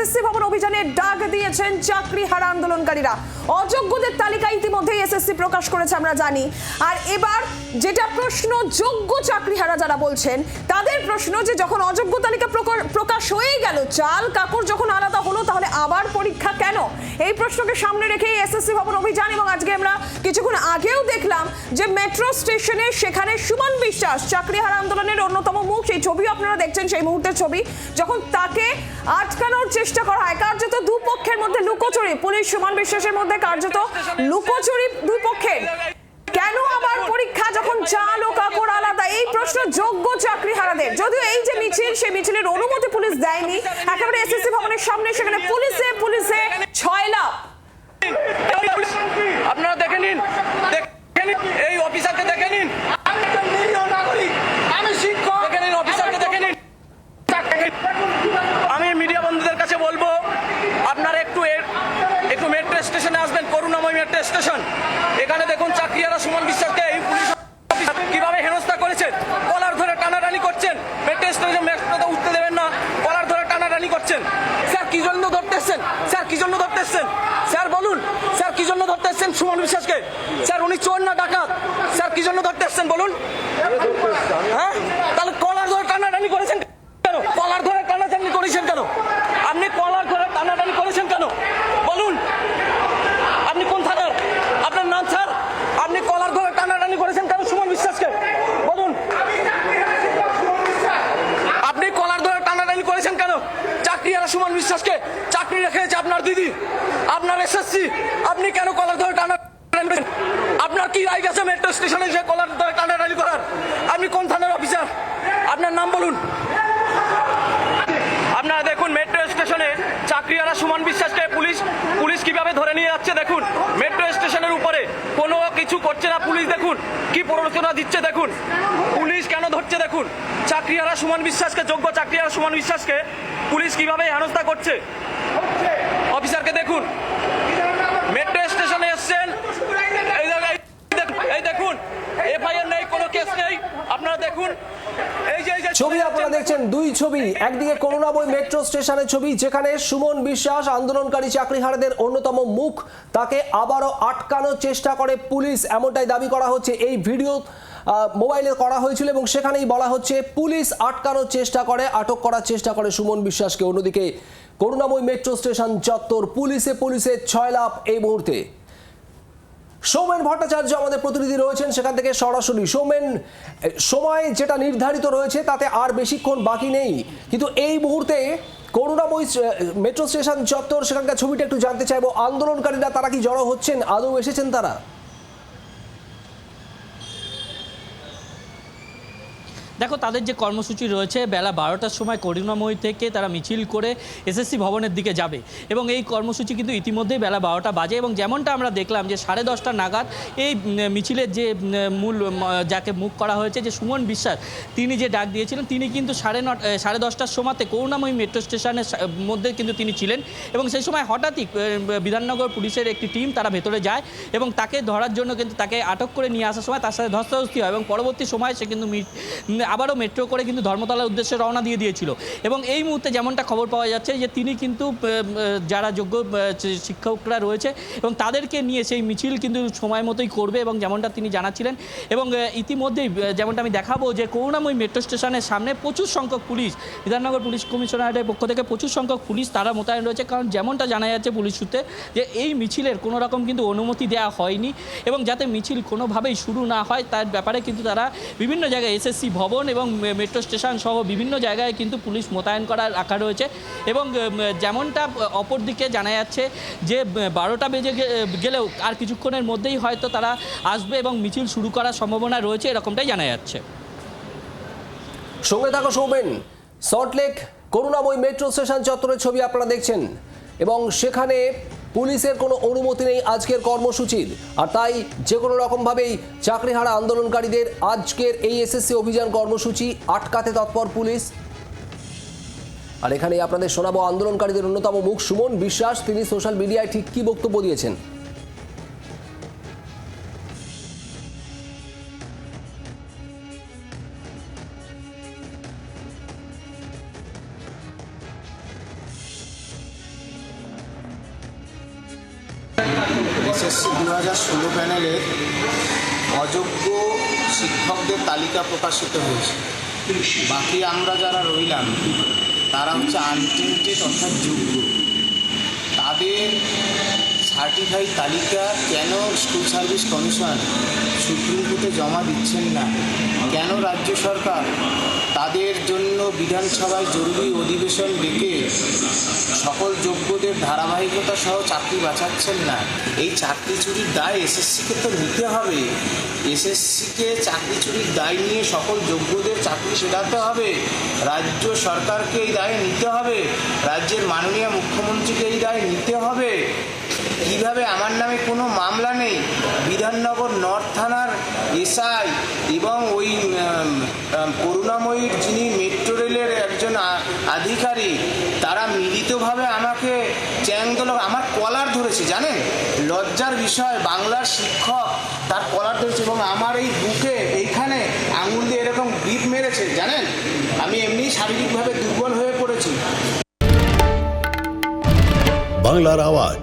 SSC ভবন অভিযানে ডাক দিয়েছেন চাকরি হারা আন্দোলনকারীরা। অযোগ্যদের তালিকা ইতিমধ্যেই এসএসসি প্রকাশ করেছে, আমরা জানি। আর এবার যেটা প্রশ্ন, যোগ্য চাকরিহারা যারা বলছেন, তাদের প্রশ্ন যে যখন অযোগ্য তালিকা প্রকাশ হয়ে গেল, চাল কাপড় যখন আলাদা হলো, তাহলে আবার পরীক্ষা কেন? এই প্রশ্নকে সামনে রেখেই এসএসসি ভবন অভিযান এবং আজকে আমরা কিছুক্ষণ আগেও দেখলাম যে মেট্রো স্টেশনে সেখানে সুমন বিশ্বাস, চাকরিহারা আন্দোলনের অন্যতম মুখ। সেই ছবিও আপনারা দেখছেন, সেই মুহূর্তের ছবি, যখন তাকে আটকানোর চেষ্টা করা হয়, কার্যত দুপক্ষের মধ্যে লুকোচুরি। পুলিশ সুমন বিশ্বাসের মধ্যে কার্যত লুকোচুরি দুই পক্ষের কেন আবার পরীক্ষা যখন চাল ও আলাদা? এই প্রশ্ন যোগ্য চাকরি হারাদের। যদিও এই যে মিছিল, সেই মিছিলের অনুমতি পুলিশ দেয়নি। একেবারে এসএসসি ভবনের সামনে, সেখানে পুলিশে পুলিশে ছয় লাভ আপনারা দেখে নিন দেখে নিন এই অফিসারকে দেখে নিন আমি একটা নিরীহ নাগরিক আমি শিক্ষক দেখে নিন অফিসারকে দেখে নিন আমি মিডিয়া বন্ধুদের কাছে বলব আপনারা একটু এর- একটু মেট্রো স্টেশনে আসবেন করুণাময় মেট্রো স্টেশন এখানে দেখুন চাকরিয়ারা সুমন বিশ্বাসকে, এই পুলিশ কীভাবে হেনস্থা করেছেন? কলার ধরে টানাটানি করছেন। উঠতে দেবেন না, কলার ধরে টানাটানি করছেন। স্যার, কি জন্য ধরতে এসছেন স্যার, কি জন্য ধরতে এসছেন স্যার, বলুন। স্যার, কি জন্য ধরতে এসছেন সুমন বিশ্বাসকে? স্যার, উনি চোর না ডাকাত? স্যার, কি জন্য ধরতে এসছেন বলুন। হ্যাঁ তাহলে কলার ধরে টানাটানি করেছেন কেন কলার ধরে টানাটানি করেছেন কেন আপনি কলার ধরে টানাটানি করেছেন কেন বলুন আপনি কোন থানার আপনার নাম স্যার আপনি কলার ধরে টানাটানি করেছেন কেন সুমন বিশ্বাসকে বলুন আপনি কলার ধরে টানাটানি করেছেন কেন চাকরি আর সুমন বিশ্বাসকে চাকরি রেখেছে আপনার দিদি আপনার এসএসসি আপনি কেন কলার ধরে করেছেন? আপনার কি রাইট আছে মেট্রো স্টেশনে যে কলার ধরে টানাটানি করার? আপনি কোন থানার অফিসার আপনার নাম বলুন। আপনারা দেখুন মেট্রো স্টেশনে চাকরিয়ারা সুমন বিশ্বাসকে পুলিশ পুলিশ কীভাবে ধরে নিয়ে যাচ্ছে দেখুন। মেট্রো স্টেশনের উপরে কোনো কিছু করছে না পুলিশ, দেখুন। কি প্ররোচনা দিচ্ছে, দেখুন। পুলিশ কেন ধরছে, দেখুন। চাকরিয়ারা সুমন বিশ্বাসকে, যোগ্য চাকরিয়ারা সুমন বিশ্বাসকে পুলিশ কীভাবে হেনস্থা করছে? অফিসারকে দেখুন। মেট্রো স্টেশনে এসছেন। এই দেখুন, এফআইআর নেই কোনো কেস নেই। আপনারা দেখুন। ছবি আপনারা দেখছেন দুই ছবি। একদিকে করুণাময় মেট্রো স্টেশনের ছবি যেখানে সুমন বিশ্বাস আন্দোলনকারী চাকরিহারাদের অন্যতম মুখ। তাকে আবারও আটকানোর চেষ্টা করে পুলিশ। এমনটাই দাবি করা হচ্ছে। এই ভিডিও মোবাইলে করা হয়েছিল এবং সেখানেই বলা হচ্ছে পুলিশ আটকানোর চেষ্টা করে আটক করার চেষ্টা করে সুমন বিশ্বাসকে। অন্যদিকে করুণাময় মেট্রো স্টেশন চত্বর, পুলিশে পুলিশে ছয় লাভ এই মুহূর্তে। সৌমেন ভট্টাচার্য আমাদের প্রতিনিধি রয়েছেন সেখান থেকে সরাসরি। সৌমেন, সময় যেটা নির্ধারিত রয়েছে তাতে আর বেশিক্ষণ বাকি নেই। কিন্তু এই মুহূর্তে করুণাময় মেট্রো স্টেশন চত্বর সেখানকার ছবিটা একটু জানতে চাইব। আন্দোলনকারীরা তারা কি জড়ো হচ্ছেন? আদৌ এসেছেন তারা? দেখো, তাদের যে কর্মসূচি রয়েছে, বেলা বারোটার সময় করুণাময়ী থেকে তারা মিছিল করে এসএসসি ভবনের দিকে যাবে। এবং এই কর্মসূচি কিন্তু ইতিমধ্যেই বেলা বারোটা বাজে এবং যেমনটা আমরা দেখলাম যে সাড়ে দশটা নাগাদ এই মিছিলের যে মূল যাকে মুখ করা হয়েছে, যে সুমন বিশ্বাস, তিনি যে ডাক দিয়েছিলেন, তিনি কিন্তু সাড়ে নট সাড়ে দশটার সময়তে করুণাময়ী মেট্রো স্টেশনের মধ্যে কিন্তু তিনি ছিলেন এবং সেই সময় হঠাৎই বিধাননগর পুলিশের একটি টিম তারা ভেতরে যায় এবং তাকে ধরার জন্য কিন্তু তাকে আটক করে নিয়ে আসার সময় তার সাথে ধস্তাধস্তি হয় এবং পরবর্তী সময় সে কিন্তু আবারও মেট্রো করে কিন্তু ধর্মতলার উদ্দেশ্যে রওনা দিয়ে দিয়েছিল। এবং এই মুহূর্তে যেমনটা খবর পাওয়া যাচ্ছে যে তিনি কিন্তু যারা যোগ্য শিক্ষকরা রয়েছে এবং তাদেরকে নিয়ে সেই মিছিল কিন্তু সময় মতোই করবে এবং যেমনটা তিনি জানাচ্ছিলেন এবং ইতিমধ্যেই যেমনটা আমি দেখাবো যে করুণাময়ী মেট্রো স্টেশনের সামনে প্রচুর সংখ্যক পুলিশ, বিধাননগর পুলিশ কমিশনারেটের পক্ষ থেকে প্রচুর সংখ্যক পুলিশ তারা মোতায়েন রয়েছে। কারণ যেমনটা জানা যাচ্ছে পুলিশ সূত্রে যে এই মিছিলের কোনো রকম কিন্তু অনুমতি দেওয়া হয়নি এবং যাতে মিছিল কোনোভাবেই শুরু না হয়, তার ব্যাপারে কিন্তু তারা বিভিন্ন জায়গায় এসএসসি ভবন এবং মেট্রো স্টেশন সহ বিভিন্ন জায়গায় কিন্তু পুলিশ মোতায়েন করা রাখা রয়েছে এবং যেমনটা অপরদিকে জানা যাচ্ছে যে বারোটা বেজে গেলেও আর কিছুক্ষণের মধ্যেই হয়তো তারা আসবে এবং মিছিল শুরু করার সম্ভাবনা রয়েছে এরকমটাই জানা যাচ্ছে। সঙ্গে থাকো সৌমেন, সল্টলেক করুণাময় মেট্রো স্টেশন চত্বরের ছবি আপনারা দেখছেন এবং সেখানে পুলিশের কোনো অনুমতি নেই আজকের কর্মসূচির। আর তাই যে কোনো রকমভাবেই চাকরিহারা আন্দোলনকারীদের আজকের এই এসএসসি অভিযান কর্মসূচি আটকাতে তৎপর পুলিশ। আর এখানে আপনাদের শোনাবো আন্দোলনকারীদের অন্যতম মুখ সুমন বিশ্বাস। তিনি সোশ্যাল মিডিয়ায় ঠিক কী বক্তব্য দিয়েছেন? এসএসসি দু হাজার ষোলো প্যানেলে অযোগ্য শিক্ষকদের তালিকা প্রকাশিত হয়েছে। বাকি আমরা যারা রইলাম, তারা হচ্ছে আনটেন্টেড অর্থাৎ যোগ্য। তাদের সার্টিফাইড তালিকা কেন স্কুল সার্ভিস কমিশন সুপ্রিম কোর্টে জমা দিচ্ছেন না? কেন রাজ্য সরকার তাদের জন্য বিধানসভায় জরুরি অধিবেশন ডেকে সকল যোগ্যদের ধারাবাহিকতা সহ চাকরি বাঁচাচ্ছেন না? এই চাকরি চুরির দায় এসএসসিকে তো নিতে হবে। এসএসসিকে চাকরি চুরির দায় নিয়ে সকল যোগ্যদের চাকরি শেখাতে হবে। রাজ্য সরকারকে এই দায় নিতে হবে। রাজ্যের মাননীয় মুখ্যমন্ত্রীকে এই দায় নিতে কীভাবে আমার নামে কোনো মামলা নেই? বিধাননগর নর্থ থানার এসআই এবং ওই করুণাময়ীর যিনি মেট্রো রেলের একজন আধিকারিক, তারা মিলিতভাবে আমাকে চ্যাংদোল আমার কলার ধরেছে, জানেন? লজ্জার বিষয়, বাংলার শিক্ষক, তার কলার ধরেছে এবং আমার এই বুকে এইখানে আঙুল দিয়ে এরকম গ্রিপ মেরেছে, জানেন? আমি এমনি শারীরিকভাবে দুর্বল হয়ে পড়েছি। বাংলার আওয়াজ